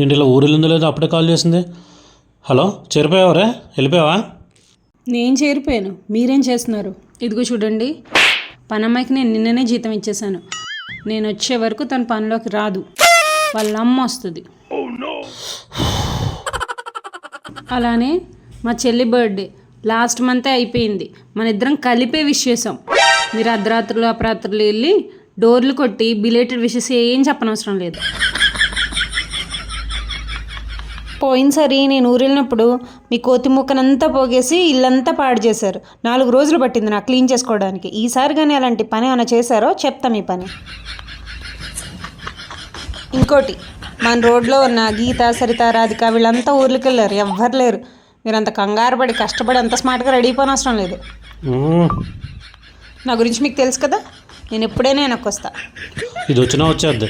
ఏంటి ఇలా ఊరు వెళ్ళిందో లేదో అప్పుడే కాల్ చేసింది? హలో చేరిపోయావరే? వెళ్ళిపోయావా? నేను చేరిపోయాను. మీరేం చేస్తున్నారు? ఇదిగో చూడండి. పనమ్మాయికి నేను నిన్ననే జీతం ఇచ్చేసాను నేను వచ్చే వరకు తన పనిలోకి రాదు. వాళ్ళ అమ్మ వస్తుంది. అలానే మా చెల్లి బర్త్డే లాస్ట్ మంతే అయిపోయింది. మన ఇద్దరం కలిపే విష్ చేసాం మీరు అర్ధరాత్రులు అపరాత్రులు వెళ్ళి డోర్లు కొట్టి బిలేటెడ్ విషెస్ ఏం చెప్పనవసరం లేదు. పోయినసారి నేను ఊరు వెళ్ళినప్పుడు మీ కోతి ముక్కనంతా పోగేసి ఇల్లంతా పాడు చేశారు. నాలుగు రోజులు పట్టింది నాకు క్లీన్ చేసుకోవడానికి. ఈసారి కానీ అలాంటి పని ఏమైనా చేశారో చెప్తా మీ పని. ఇంకోటి మన రోడ్లో ఉన్న గీత సరిత రాధిక వీళ్ళంతా ఊర్లోకి వెళ్ళారు. ఎవ్వరు లేరు. మీరు అంత కంగారు పడి కష్టపడి అంత స్మార్ట్గా రెడీ అయిపోయిన అవసరం లేదు. నా గురించి మీకు తెలుసు కదా? నేను ఎప్పుడైనా వెనక్కి వస్తా ఇది వచ్చినా వచ్చేద్ది.